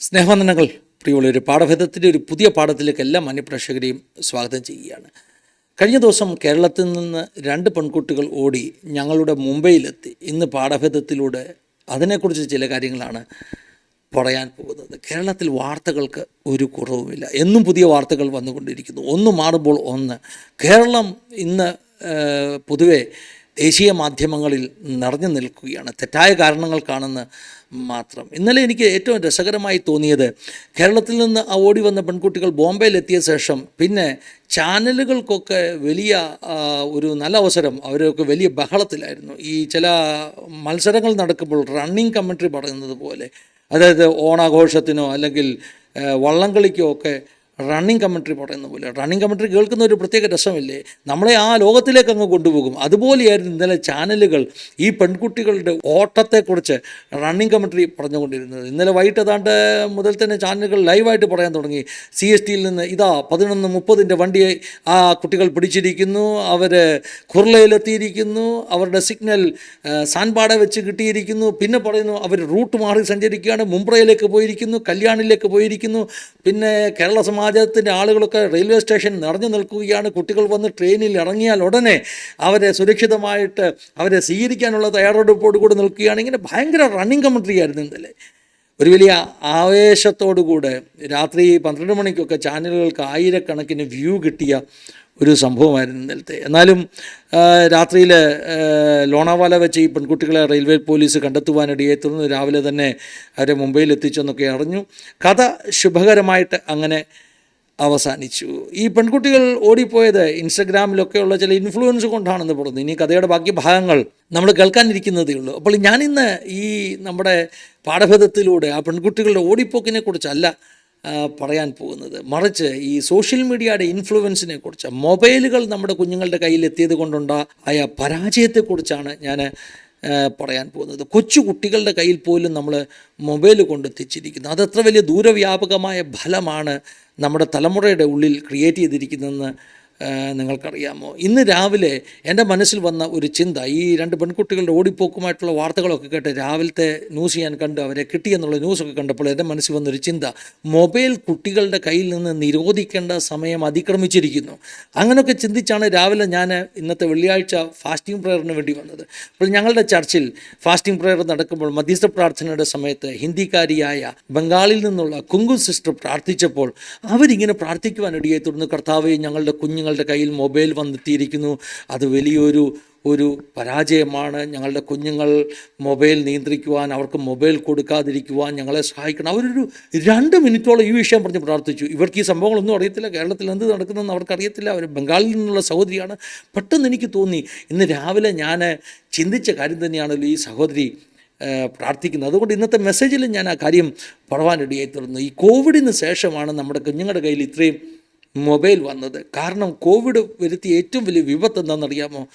സ്നേഹവന്ദനങ്ങൾ. പ്രിയമുള്ള ഒരു പാഠഭേദത്തിന്റെ ഒരു പുതിയ പാഠത്തിലേക്ക് എല്ലാ മാന്യപ്രേക്ഷകരെയും സ്വാഗതം ചെയ്യുകയാണ്. കഴിഞ്ഞ ദിവസം കേരളത്തിൽ നിന്ന് രണ്ട് പെൺകുട്ടികൾ ഓടി ഞങ്ങളുടെ മുംബൈയിലെത്തി. ഇന്ന് പാഠഭേദത്തിലൂടെ അതിനെക്കുറിച്ച് ചില കാര്യങ്ങളാണ് പറയാൻ പോകുന്നത്. കേരളത്തിൽ വാർത്തകൾക്ക് ഒരു കുറവുമില്ല. എന്നും പുതിയ വാർത്തകൾ വന്നുകൊണ്ടിരിക്കുന്നു. ഒന്ന് മാറുമ്പോൾ ഒന്ന്. കേരളം ഇന്ന് പൊതുവെ ദേശീയ മാധ്യമങ്ങളിൽ നിറഞ്ഞു നിൽക്കുകയാണ്. തെറ്റായ കാരണങ്ങൾക്കാണെന്ന് മാത്രം. ഇന്നലെ എനിക്ക് ഏറ്റവും രസകരമായി തോന്നിയത് കേരളത്തിൽ നിന്ന് ഓടി വന്ന പെൺകുട്ടികൾ ബോംബെയിലെത്തിയ ശേഷം പിന്നെ ചാനലുകൾക്കൊക്കെ വലിയ ഒരു നല്ല അവസരം അവരൊക്കെ വലിയ ബഹളത്തിലായിരുന്നു. ഈ ചില മത്സരങ്ങൾ നടക്കുമ്പോൾ റണ്ണിങ് കമൻട്രി പറയുന്നത് പോലെ അതായത് ഓണാഘോഷത്തിനോ അല്ലെങ്കിൽ വള്ളംകളിക്കോ ഒക്കെ റണ്ണിങ് കമൻട്രി പറയുന്ന പോലെ റണ്ണിങ് കമൻട്രി കേൾക്കുന്ന ഒരു പ്രത്യേക രസമില്ലേ? നമ്മളെ ആ ലോകത്തിലേക്ക് അങ്ങ് കൊണ്ടുപോകും. അതുപോലെയായിരുന്നു ഇന്നലെ ചാനലുകൾ ഈ പെൺകുട്ടികളുടെ ഓട്ടത്തെക്കുറിച്ച് റണ്ണിങ് കമൻട്രി പറഞ്ഞുകൊണ്ടിരുന്നത്. ഇന്നലെ വൈകിട്ട് ഏതാണ്ട് മുതൽ തന്നെ ചാനലുകൾ ലൈവായിട്ട് പറയാൻ തുടങ്ങി. സി എസ് ടിയിൽ നിന്ന് ഇതാ പതിനൊന്ന് മുപ്പതിന്റെ വണ്ടിയെ ആ കുട്ടികൾ പിടിച്ചിരിക്കുന്നു. അവർ കുർളയിലെത്തിയിരിക്കുന്നു അവരുടെ സിഗ്നൽ സാൻപാട വെച്ച് കിട്ടിയിരിക്കുന്നു. പിന്നെ പറയുന്നു അവർ റൂട്ട് മാറി സഞ്ചരിക്കുകയാണ്. മുംബ്രയിലേക്ക് പോയിരിക്കുന്നു. കല്യാണിലേക്ക് പോയിരിക്കുന്നു. പിന്നെ കേരള സമാജത്തിന്റെ ആളുകളൊക്കെ റെയിൽവേ സ്റ്റേഷൻ നിറഞ്ഞു നിൽക്കുകയാണ്. കുട്ടികൾ വന്ന് ട്രെയിനിൽ ഇറങ്ങിയാൽ ഉടനെ അവരെ സുരക്ഷിതമായിട്ട് അവരെ സ്വീകരിക്കാനുള്ള തയ്യാറെടുപ്പോട് കൂടെ നിൽക്കുകയാണ്. ഇങ്ങനെ ഭയങ്കര റണ്ണിങ് കമൻട്രി ആയിരുന്നു ഇന്നലെ. ഒരു വലിയ ആവേശത്തോടുകൂടെ രാത്രി പന്ത്രണ്ട് മണിക്കൊക്കെ ചാനലുകൾക്ക് ആയിരക്കണക്കിന് വ്യൂ കിട്ടിയ ഒരു സംഭവമായിരുന്നു ഇന്നലത്തെ. എന്നാലും രാത്രിയിൽ ലോണാവാല വെച്ച് ഈ പെൺകുട്ടികളെ റെയിൽവേ പോലീസ് കണ്ടെത്തുവാനിടയെ തുടർന്ന് രാവിലെ തന്നെ അവരെ മുംബൈയിൽ എത്തിച്ചെന്നൊക്കെ അറിഞ്ഞു. കഥ ശുഭകരമായിട്ട് അങ്ങനെ അവസാനിച്ചു. ഈ പെൺകുട്ടികൾ ഓടിപ്പോയത് ഇൻസ്റ്റഗ്രാമിലൊക്കെയുള്ള ചില ഇൻഫ്ലുവൻസ് കൊണ്ടാണെന്ന് പറയുന്നു. ഇനി കഥയുടെ ബാക്കി ഭാഗങ്ങൾ നമ്മൾ കേൾക്കാനിരിക്കുന്നതേ ഉള്ളൂ. അപ്പോൾ ഞാനിന്ന് ഈ നമ്മുടെ പാഠഭേദത്തിലൂടെ ആ പെൺകുട്ടികളുടെ ഓടിപ്പോക്കിനെ കുറിച്ചല്ല പറയാൻ പോകുന്നത്. മറിച്ച് ഈ സോഷ്യൽ മീഡിയയുടെ ഇൻഫ്ലുവൻസിനെ കുറിച്ച് മൊബൈലുകൾ നമ്മുടെ കുഞ്ഞുങ്ങളുടെ കയ്യിൽ എത്തിയത് കൊണ്ടുണ്ടായ പരാജയത്തെക്കുറിച്ചാണ് ഞാൻ പറയാൻ പോകുന്നത്. കൊച്ചു കുട്ടികളുടെ കയ്യിൽ പോലും നമ്മൾ മൊബൈൽ കൊണ്ടെത്തിച്ചിരിക്കുന്നു അതത്ര വലിയ ദൂരവ്യാപകമായ ഫലമാണ് നമ്മുടെ തലമുറയുടെ ഉള്ളിൽ ക്രിയേറ്റ് ചെയ്തിരിക്കുന്നതെന്ന് നിങ്ങൾക്കറിയാമോ? ഇന്ന് രാവിലെ എന്റെ മനസ്സിൽ വന്ന ഒരു ചിന്ത ഈ രണ്ട് പെൺകുട്ടികളുടെ ഓടിപ്പോക്കുമായിട്ടുള്ള വാർത്തകളൊക്കെ കേട്ട് രാവിലത്തെ ന്യൂസ് ഞാൻ കണ്ട് അവരെ കിട്ടിയെന്നുള്ള ന്യൂസൊക്കെ കണ്ടപ്പോൾ എന്റെ മനസ്സിൽ വന്നൊരു ചിന്ത മൊബൈൽ കുട്ടികളുടെ കയ്യിൽ നിന്ന് നിരോധിക്കേണ്ട സമയം അതിക്രമിച്ചിരിക്കുന്നു. അങ്ങനെയൊക്കെ ചിന്തിച്ചാണ് രാവിലെ ഞാൻ ഇന്നത്തെ വെള്ളിയാഴ്ച ഫാസ്റ്റിംഗ് പ്രയറിന് വേണ്ടി വന്നത്. അപ്പോൾ ഞങ്ങളുടെ ചർച്ചിൽ ഫാസ്റ്റിംഗ് പ്രയർ നടക്കുമ്പോൾ മധ്യസ്ഥ പ്രാർത്ഥനയുടെ സമയത്ത് ഹിന്ദിക്കാരിയായ ബംഗാളിൽ നിന്നുള്ള കുങ്കു സിസ്റ്റർ പ്രാർത്ഥിച്ചപ്പോൾ അവരിങ്ങനെ പ്രാർത്ഥിക്കുവാനിടയെ തുടർന്ന് കർത്താവെ ഞങ്ങളുടെ കുഞ്ഞുങ്ങളുടെ കയ്യിൽ മൊബൈൽ വന്നെത്തിയിരിക്കുന്നു. അത് വലിയൊരു ഒരു പരാജയമാണ്. ഞങ്ങളുടെ കുഞ്ഞുങ്ങൾ മൊബൈൽ നിയന്ത്രിക്കുവാൻ അവർക്ക് മൊബൈൽ കൊടുക്കാതിരിക്കുവാൻ ഞങ്ങളെ സഹായിക്കണം. അവരൊരു രണ്ട് മിനിറ്റോളം ഈ വിഷയം പറഞ്ഞ് പ്രാർത്ഥിച്ചു. ഇവർക്ക് ഈ സംഭവങ്ങളൊന്നും അറിയത്തില്ല. കേരളത്തിൽ എന്ത് നടക്കുന്നതെന്ന് അവർക്കറിയത്തില്ല. അവർ ബംഗാളിൽ നിന്നുള്ള സഹോദരിയാണ്. പെട്ടെന്ന് എനിക്ക് തോന്നി ഇന്ന് രാവിലെ ഞാൻ ചിന്തിച്ച കാര്യം തന്നെയാണല്ലോ ഈ സഹോദരി പ്രാർത്ഥിക്കുന്നത്. അതുകൊണ്ട് ഇന്നത്തെ മെസ്സേജിൽ ഞാൻ ആ കാര്യം പറവാനിടയായി തീർന്നു. ഈ കോവിഡിന് ശേഷമാണ് നമ്മുടെ കുഞ്ഞുങ്ങളുടെ കയ്യിൽ ഇത്രയും മൊബൈൽ വന്നത്. കാരണം കോവിഡ് വരുത്തിയ ഏറ്റവും വലിയ വിപത്ത് എന്താണെന്നറിയാമോ?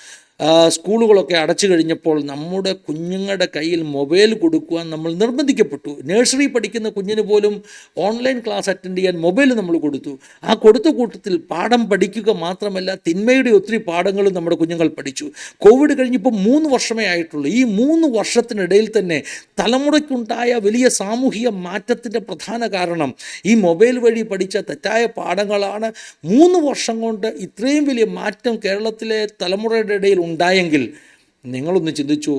സ്കൂളുകളൊക്കെ അടച്ചു കഴിഞ്ഞപ്പോൾ നമ്മുടെ കുഞ്ഞുങ്ങളുടെ കയ്യിൽ മൊബൈൽ കൊടുക്കുവാൻ നമ്മൾ നിർബന്ധിക്കപ്പെട്ടു. നഴ്സറി പഠിക്കുന്ന കുഞ്ഞിന് പോലും ഓൺലൈൻ ക്ലാസ് അറ്റൻഡ് ചെയ്യാൻ മൊബൈൽ നമ്മൾ കൊടുത്തു. ആ കൊടുത്ത കൂട്ടത്തിൽ പാഠം പഠിക്കുക മാത്രമല്ല തിന്മയുടെ ഒത്തിരി പാഠങ്ങളും നമ്മുടെ കുഞ്ഞുങ്ങൾ പഠിച്ചു. കോവിഡ് കഴിഞ്ഞിപ്പോൾ മൂന്ന് വർഷമേ ആയിട്ടുള്ളൂ. ഈ മൂന്ന് വർഷത്തിനിടയിൽ തന്നെ തലമുറയ്ക്കുണ്ടായ വലിയ സാമൂഹിക മാറ്റത്തിന്റെ പ്രധാന കാരണം ഈ മൊബൈൽ വഴി പഠിച്ച തെറ്റായ പാഠങ്ങളാണ്. മൂന്ന് വർഷം കൊണ്ട് ഇത്രയും വലിയ മാറ്റം കേരളത്തിലെ തലമുറയുടെ ഇടയിൽ ഉണ്ടായെങ്കിൽ നിങ്ങളൊന്ന് ചിന്തിച്ചു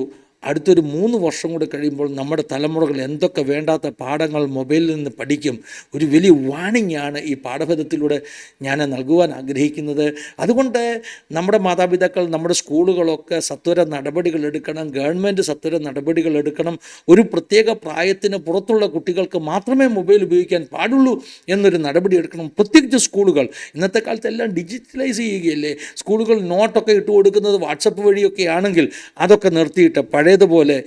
അടുത്തൊരു മൂന്ന് വർഷം കൂടെ കഴിയുമ്പോൾ നമ്മുടെ തലമുറകൾ എന്തൊക്കെ വേണ്ടാത്ത പാഠങ്ങൾ മൊബൈലിൽ നിന്ന് പഠിക്കും. ഒരു വലിയ വാണിംഗ് ആണ് ഈ പാഠഭേദത്തിലൂടെ ഞാൻ നൽകുവാൻ ആഗ്രഹിക്കുന്നത്. അതുകൊണ്ട് നമ്മുടെ മാതാപിതാക്കൾ നമ്മുടെ സ്കൂളുകളൊക്കെ സത്വര നടപടികൾ എടുക്കണം. ഗവൺമെന്റ് സത്വര നടപടികൾ എടുക്കണം. ഒരു പ്രത്യേക പ്രായത്തിന് പുറത്തുള്ള കുട്ടികൾക്ക് മാത്രമേ മൊബൈൽ ഉപയോഗിക്കാൻ പാടുള്ളൂ എന്നൊരു നടപടി എടുക്കണം. പ്രത്യേകിച്ച് സ്കൂളുകൾ. ഇന്നത്തെ കാലത്ത് എല്ലാം ഡിജിറ്റലൈസ് ചെയ്യുകയല്ലേ? സ്കൂളുകൾ നോട്ടൊക്കെ ഇട്ട് കൊടുക്കുന്നത് വാട്സപ്പ് വഴിയൊക്കെ ആണെങ്കിൽ അതൊക്കെ നിർത്തിയിട്ട് പഴയതുപോലെ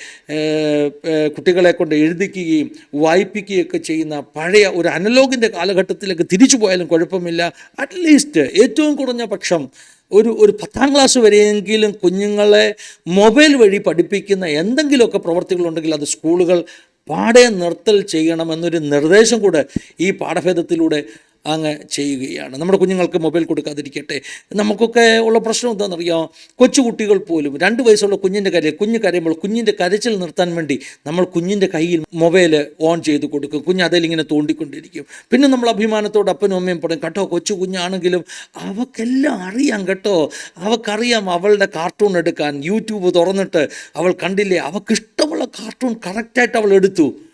കുട്ടികളെ കൊണ്ട് എഴുതിക്കുകയും വായിപ്പിക്കുകയൊക്കെ ചെയ്യുന്ന പഴയ ഒരു അനലോഗിന്റെ കാലഘട്ടത്തിലേക്ക് തിരിച്ചു പോയാലും കുഴപ്പമില്ല. അറ്റ്ലീസ്റ്റ് ഏറ്റവും കുറഞ്ഞ പക്ഷം ഒരു ഒരു പത്താം ക്ലാസ് വരെയെങ്കിലും കുഞ്ഞുങ്ങളെ മൊബൈൽ വഴി പഠിപ്പിക്കുന്ന എന്തെങ്കിലുമൊക്കെ പ്രവർത്തികളുണ്ടെങ്കിൽ അത് സ്കൂളുകൾ പാടെ നിർത്തൽ ചെയ്യണമെന്നൊരു നിർദ്ദേശം കൂടെ ഈ പാഠഭേദത്തിലൂടെ അങ്ങ് ചെയ്യുകയാണ്. നമ്മുടെ കുഞ്ഞുങ്ങൾക്ക് മൊബൈൽ കൊടുക്കാതിരിക്കട്ടെ. നമുക്കൊക്കെ ഉള്ള പ്രശ്നം എന്താണെന്നറിയാം? കൊച്ചു കുട്ടികൾ പോലും രണ്ട് വയസ്സുള്ള കുഞ്ഞിന്റെ കരയിൽ കുഞ്ഞ് കരയുമ്പോൾ കുഞ്ഞിന്റെ കരച്ചിൽ നിർത്താൻ വേണ്ടി നമ്മൾ കുഞ്ഞിന്റെ കയ്യിൽ മൊബൈൽ ഓൺ ചെയ്ത് കൊടുക്കും. കുഞ്ഞ് അതിലിങ്ങനെ തോണ്ടിക്കൊണ്ടിരിക്കും. പിന്നെ നമ്മൾ അഭിമാനത്തോട് അപ്പനും അമ്മയും പറയും കേട്ടോ കൊച്ചു കുഞ്ഞാണെങ്കിലും അവക്കെല്ലാം അറിയാം കേട്ടോ. അവക്കറിയാം അവളുടെ കാർട്ടൂൺ എടുക്കാൻ. യൂട്യൂബ് തുറന്നിട്ട് അവൾ കണ്ടില്ലേ? അവൾക്കിഷ്ടമുള്ള കാർട്ടൂൺ കറക്റ്റായിട്ട് അവൾ എടുത്തു.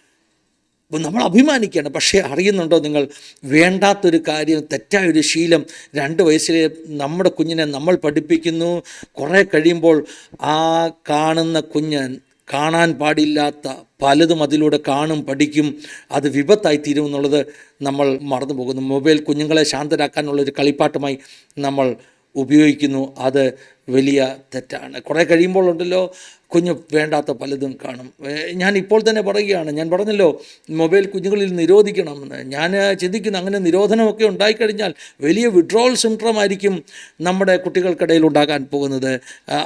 നമ്മൾ അഭിമാനിക്കുകയാണ് പക്ഷേ അറിയുന്നുണ്ടോ നിങ്ങൾ? വേണ്ടാത്തൊരു കാര്യം തെറ്റായൊരു ശീലം രണ്ട് വയസ്സിലെ നമ്മുടെ കുഞ്ഞിനെ നമ്മൾ പഠിപ്പിക്കുന്നു. കുറേ കഴിയുമ്പോൾ ആ കാണുന്ന കുഞ്ഞ് കാണാൻ പാടില്ലാത്ത പലതും അതിലൂടെ കാണും പഠിക്കും. അത് വിപത്തായി തീരും എന്നുള്ളത് നമ്മൾ മറന്നു പോകുന്നു മൊബൈൽ കുഞ്ഞുങ്ങളെ ശാന്തരാക്കാനുള്ളൊരു കളിപ്പാട്ടമായി നമ്മൾ ഉപയോഗിക്കുന്നു. അത് വലിയ തെറ്റാണ്. കുറേ കഴിയുമ്പോൾ ഉണ്ടല്ലോ കുഞ്ഞ് വേണ്ടാത്ത പലതും കാണും. ഞാൻ ഇപ്പോൾ തന്നെ പറയുകയാണ് ഞാൻ പറഞ്ഞല്ലോ മൊബൈൽ കുഞ്ഞുങ്ങളിൽ നിരോധിക്കണമെന്ന്. ഞാൻ ചിന്തിക്കുന്നു അങ്ങനെ നിരോധനമൊക്കെ ഉണ്ടായിക്കഴിഞ്ഞാൽ വലിയ വിഡ്രോവൽ സിംഡ്രോം ആയിരിക്കും നമ്മുടെ കുട്ടികൾക്കിടയിൽ ഉണ്ടാകാൻ പോകുന്നത്.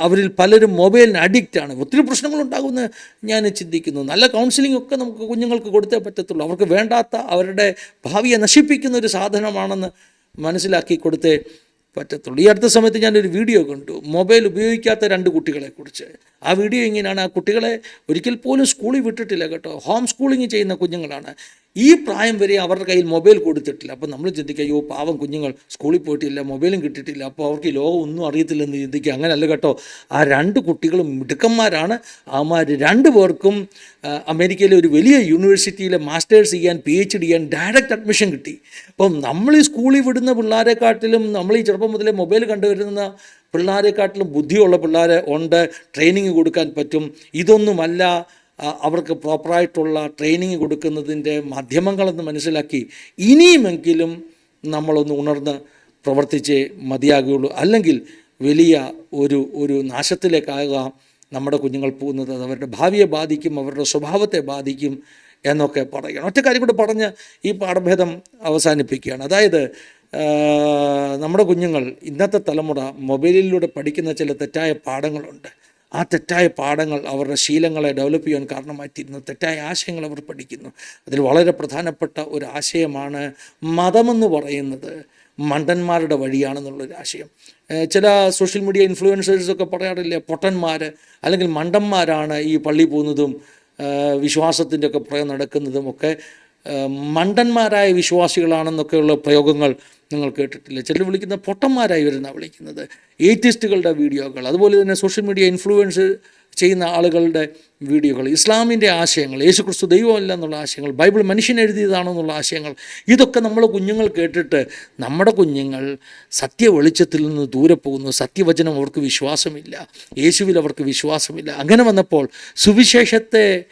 അവരിൽ പലരും മൊബൈലിന് അഡിക്റ്റാണ് ഒത്തിരി പ്രശ്നങ്ങളുണ്ടാകുമെന്ന് ഞാൻ ചിന്തിക്കുന്നു. നല്ല കൗൺസിലിംഗ് ഒക്കെ നമുക്ക് കുഞ്ഞുങ്ങൾക്ക് കൊടുത്തേ പറ്റത്തുള്ളൂ. അവർക്ക് വേണ്ടാത്ത അവരുടെ ഭാവിയെ നശിപ്പിക്കുന്ന ഒരു സാധനമാണെന്ന് മനസ്സിലാക്കി കൊടുത്തേ പറ്റത്തുള്ളൂ. ഈ അടുത്ത സമയത്ത് ഞാനൊരു വീഡിയോ കണ്ടു. മൊബൈൽ ഉപയോഗിക്കാത്ത രണ്ട് കുട്ടികളെക്കുറിച്ച്. ആ വീഡിയോ ഇങ്ങനെയാണ്. ആ കുട്ടികളെ ഒരിക്കൽ പോലും സ്കൂളിൽ വിട്ടിട്ടില്ല കേട്ടോ. ഹോം സ്കൂളിങ് ചെയ്യുന്ന കുഞ്ഞുങ്ങളാണ്. ഈ പ്രായം വരെ അവരുടെ കയ്യിൽ മൊബൈൽ കൊടുത്തിട്ടില്ല. അപ്പോൾ നമ്മൾ ചിന്തിക്കുക അയ്യോ പാവം കുഞ്ഞുങ്ങൾ സ്കൂളിൽ പോയിട്ടില്ല മൊബൈലും കിട്ടിയിട്ടില്ല. അപ്പോൾ അവർക്ക് ഈ ലോകം ഒന്നും അറിയത്തില്ലെന്ന് ചിന്തിക്കുക അങ്ങനെയല്ല കേട്ടോ. ആ രണ്ട് കുട്ടികളും മിടുക്കന്മാരാണ്. അവന്മാർ രണ്ടു പേർക്കും അമേരിക്കയിലെ ഒരു വലിയ യൂണിവേഴ്സിറ്റിയിലെ മാസ്റ്റേഴ്സ് ചെയ്യാൻ പി എച്ച് ഡി ചെയ്യാൻ ഡയറക്റ്റ് അഡ്മിഷൻ കിട്ടി. അപ്പം നമ്മൾ ഈ സ്കൂളിൽ വിടുന്ന പിള്ളേരെക്കാട്ടിലും നമ്മൾ ഈ ചെറുപ്പം മുതലേ മൊബൈൽ കണ്ടുവരുന്ന പിള്ളേരെക്കാട്ടിലും ബുദ്ധിയുള്ള പിള്ളേരെ ഉണ്ട് ട്രെയിനിങ് കൊടുക്കാൻ പറ്റും. ഇതൊന്നുമല്ല അവർക്ക് പ്രോപ്പറായിട്ടുള്ള ട്രെയിനിങ് കൊടുക്കുന്നതിന്റെ മാധ്യമങ്ങളെന്ന് മനസ്സിലാക്കി ഇനിയുമെങ്കിലും നമ്മളൊന്ന് ഉണർന്ന് പ്രവർത്തിച്ചേ മതിയാകുകയുള്ളൂ. അല്ലെങ്കിൽ വലിയ ഒരു ഒരു നാശത്തിലേക്കാകാം നമ്മുടെ കുഞ്ഞുങ്ങൾ പോകുന്നത്. അത് അവരുടെ ഭാവിയെ ബാധിക്കും അവരുടെ സ്വഭാവത്തെ ബാധിക്കും എന്നൊക്കെ പറയണം. ഒറ്റ കാര്യം കൂടെ പറഞ്ഞ് ഈ പാഠഭേദം അവസാനിപ്പിക്കുകയാണ്. അതായത് നമ്മുടെ കുഞ്ഞുങ്ങൾ ഇന്നത്തെ തലമുറ മൊബൈലിലൂടെ പഠിക്കുന്ന ചില തെറ്റായ പാഠങ്ങളുണ്ട്. ആ തെറ്റായ പാഠങ്ങൾ അവരുടെ ശീലങ്ങളെ ഡെവലപ്പ് ചെയ്യാൻ കാരണമായി തീരുന്നു തെറ്റായ ആശയങ്ങൾ അവർ പഠിക്കുന്നു. അതിൽ വളരെ പ്രധാനപ്പെട്ട ഒരു ആശയമാണ് മതമെന്ന് പറയുന്നത് മണ്ടന്മാരുടെ വഴിയാണെന്നുള്ളൊരു ആശയം. ചില സോഷ്യൽ മീഡിയ ഇൻഫ്ലുവൻസേഴ്സൊക്കെ പറയാറില്ലേ പൊട്ടന്മാർ അല്ലെങ്കിൽ മണ്ടന്മാരാണ് ഈ പള്ളി പോകുന്നതും വിശ്വാസത്തിന്റെ ഒക്കെ പുറകെ നടക്കുന്നതും ഒക്കെ മണ്ടന്മാരായ വിശ്വാസികളാണെന്നൊക്കെയുള്ള പ്രയോഗങ്ങൾ നിങ്ങൾ കേട്ടിട്ടില്ല? ചിലർ വിളിക്കുന്ന പൊട്ടന്മാരായി വരുന്ന വിളിക്കുന്നത്. ഏറ്റിസ്റ്റുകളുടെ വീഡിയോകൾ അതുപോലെ തന്നെ സോഷ്യൽ മീഡിയ ഇൻഫ്ലുവൻസ് ചെയ്യുന്ന ആളുകളുടെ വീഡിയോകൾ ഇസ്ലാമിന്റെ ആശയങ്ങൾ യേശുക്രിസ്തു ദൈവമല്ല എന്നുള്ള ആശയങ്ങൾ ബൈബിൾ മനുഷ്യൻ എഴുതിയതാണെന്നുള്ള ആശയങ്ങൾ ഇതൊക്കെ നമ്മൾ കുഞ്ഞുങ്ങൾ കേട്ടിട്ട് നമ്മുടെ കുഞ്ഞുങ്ങൾ സത്യ വെളിച്ചത്തിൽ നിന്ന് ദൂരെ പോകുന്നു. സത്യവചനം അവർക്ക് വിശ്വാസമില്ല. യേശുവിൽ അവർക്ക് വിശ്വാസമില്ല. അങ്ങനെ വന്നപ്പോൾ സുവിശേഷത്തെ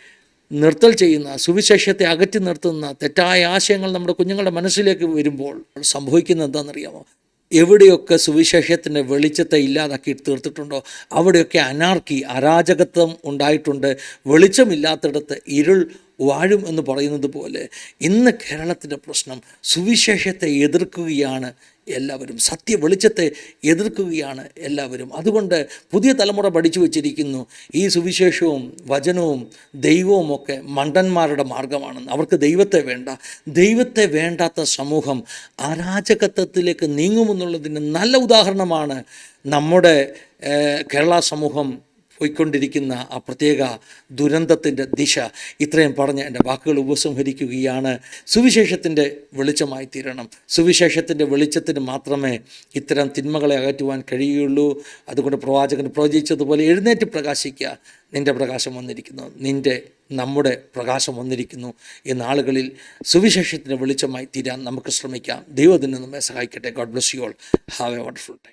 നിർത്തൽ ചെയ്യുന്ന സുവിശേഷത്തെ അകറ്റി നിർത്തുന്ന തെറ്റായ ആശയങ്ങൾ നമ്മുടെ കുഞ്ഞുങ്ങളുടെ മനസ്സിലേക്ക് വരുമ്പോൾ സംഭവിക്കുന്നത് എന്താണെന്നറിയാമോ? എവിടെയൊക്കെ സുവിശേഷത്തിന്റെ വെളിച്ചത്തെ ഇല്ലാതാക്കി തീർത്തിട്ടുണ്ടോ? അവിടെയൊക്കെ അനാർക്കി അരാജകത്വം ഉണ്ടായിട്ടുണ്ട്. വെളിച്ചമില്ലാത്തിടത്ത് ഇരുൾ വാഴും എന്ന് പറയുന്നത് പോലെ ഇന്ന് കേരളത്തിന്റെ പ്രശ്നം സുവിശേഷത്തെ എതിർക്കുകയാണ് എല്ലാവരും സത്യ വെളിച്ചത്തെ എതിർക്കുകയാണ് എല്ലാവരും. അതുകൊണ്ട് പുതിയ തലമുറ പഠിച്ചു വച്ചിരിക്കുന്നു. ഈ സുവിശേഷവും വചനവും ദൈവവും ഒക്കെ മണ്ടന്മാരുടെ മാർഗമാണെന്ന്. അവർക്ക് ദൈവത്തെ വേണ്ട. ദൈവത്തെ വേണ്ടാത്ത സമൂഹം അരാജകത്വത്തിലേക്ക് നീങ്ങുമെന്നുള്ളതിന് നല്ല ഉദാഹരണമാണ് നമ്മുടെ കേരള സമൂഹം പോയിക്കൊണ്ടിരിക്കുന്ന ആ പ്രത്യേക ദുരന്തത്തിന്റെ ദിശ ഇത്രയും പറഞ്ഞ് എന്റെ വാക്കുകൾ ഉപസംഹരിക്കുകയാണ്. സുവിശേഷത്തിന്റെ വെളിച്ചമായി തീരണം. സുവിശേഷത്തിന്റെ വെളിച്ചത്തിന് മാത്രമേ ഇത്തരം തിന്മകളെ അകറ്റുവാൻ കഴിയുകയുള്ളൂ. അതുകൊണ്ട് പ്രവാചകൻ പ്രവചിച്ചതുപോലെ എഴുന്നേറ്റ് പ്രകാശിക്കുക. നിന്റെ പ്രകാശം വന്നിരിക്കുന്നു. നിന്റെ നമ്മുടെ പ്രകാശം വന്നിരിക്കുന്നു ഈ ആളുകളിൽ സുവിശേഷത്തിന്റെ വെളിച്ചമായി തീരാൻ നമുക്ക് ശ്രമിക്കാം. ദൈവത്തിന് നമ്മെ സഹായിക്കട്ടെ. God bless you all have a wonderful time